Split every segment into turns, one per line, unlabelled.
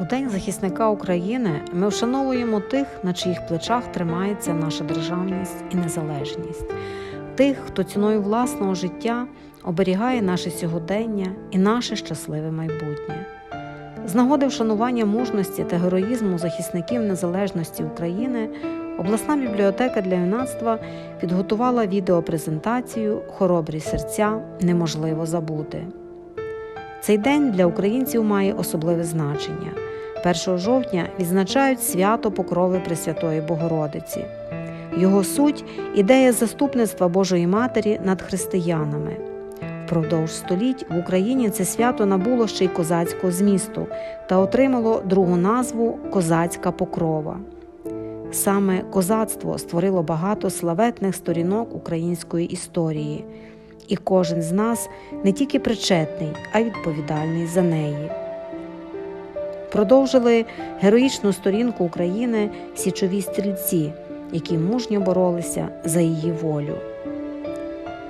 У День захисника України ми вшановуємо тих, на чиїх плечах тримається наша державність і незалежність, тих, хто ціною власного життя оберігає наше сьогодення і наше щасливе майбутнє. З нагоди вшанування мужності та героїзму захисників незалежності України обласна бібліотека для юнацтва підготувала відеопрезентацію Хоробрі серця неможливо забути. Цей день для українців має особливе значення. 1 жовтня відзначають свято Покрови Пресвятої Богородиці. Його суть ідея заступництва Божої Матері над християнами. Впродовж століть в Україні це свято набуло ще й козацького змісту та отримало другу назву Козацька Покрова. Саме козацтво створило багато славетних сторінок української історії, і кожен з нас не тільки причетний, а й відповідальний за неї. Продовжили героїчну сторінку України січові стрільці, які мужньо боролися за її волю.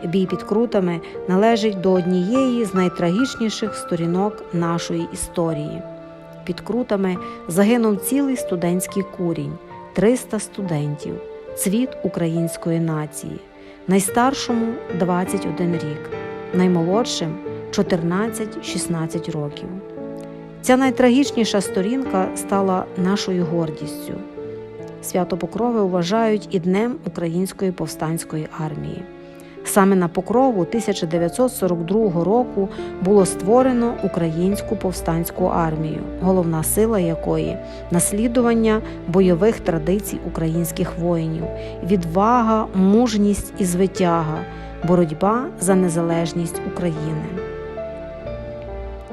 Бій під крутами належить до однієї з найтрагічніших сторінок нашої історії. Під крутами загинув цілий студентський курінь, 300 студентів, цвіт української нації, найстаршому 21 рік, наймолодшим 14-16 років. Ця найтрагічніша сторінка стала нашою гордістю. Свято Покрови вважають і Днем Української повстанської армії. Саме на Покрову 1942 року було створено Українську повстанську армію, головна сила якої наслідування бойових традицій українських воїнів, відвага, мужність і звитяга, боротьба за незалежність України.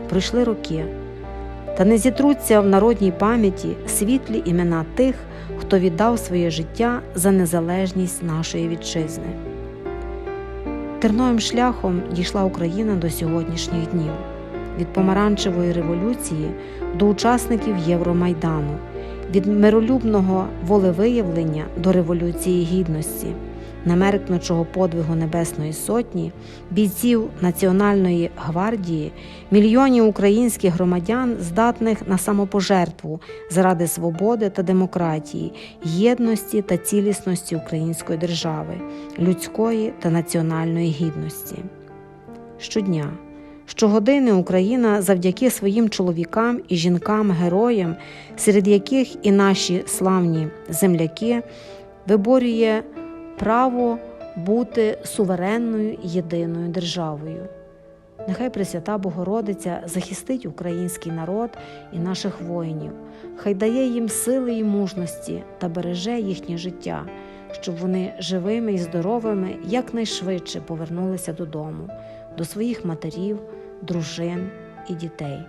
Пройшли роки, та не зітруться в народній пам'яті світлі імена тих, хто віддав своє життя за незалежність нашої вітчизни. Терновим шляхом дійшла Україна до сьогоднішніх днів від помаранчевої революції до учасників Євромайдану, від миролюбного волевиявлення до Революції Гідності, намеркнучого подвигу Небесної Сотні, бійців Національної гвардії, мільйонів українських громадян, здатних на самопожертву заради свободи та демократії, єдності та цілісності української держави, людської та національної гідності. Щодня, щогодини Україна завдяки своїм чоловікам і жінкам-героям, серед яких і наші славні земляки, виборює право бути суверенною єдиною державою. Нехай Пресвята Богородиця захистить український народ і наших воїнів, хай дає їм сили і мужності та береже їхнє життя, щоб вони живими і здоровими якнайшвидше повернулися додому, до своїх матерів, дружин і дітей.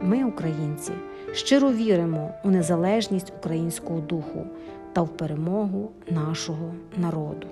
Ми, українці, щиро віримо у незалежність українського духу та в перемогу нашого народу.